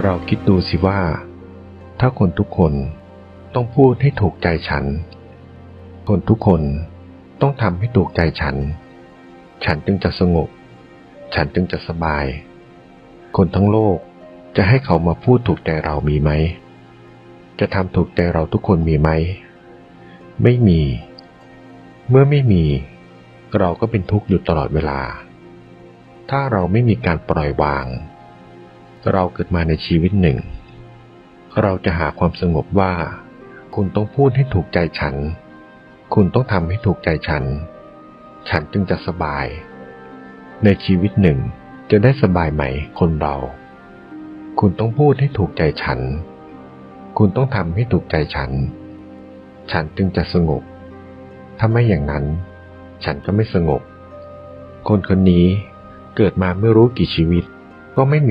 เราคิดดูสิว่า ถ้าคนทุกคนต้องพูดให้ถูกใจฉัน คนทุกคนต้องทำให้ถูกใจฉัน ฉันจึงจะสงบ ฉันจึงจะสบาย คนทั้งโลกจะให้เขามาพูดถูกใจเรามีไหม จะทำถูกใจเราทุกคนมีไหม ไม่มี เมื่อไม่มี เราก็เป็นทุกข์อยู่ตลอดเวลา ถ้าเราไม่มีการปล่อยวาง เราเกิดมาในชีวิตหนึ่ง เราจะหาความสงบว่า คุณต้องพูดให้ถูกใจฉัน คุณต้องทำให้ถูกใจฉัน ฉันจึงจะสบาย ในชีวิตหนึ่งจะได้สบายไหมคนเรา คุณต้องพูดให้ถูกใจฉัน คุณต้องทำให้ถูกใจฉัน ฉันจึงจะสงบ ถ้าไม่อย่างนั้น ฉันก็ไม่สงบ คนคนนี้เกิดมาไม่รู้กี่ชีวิตก็ไม่มี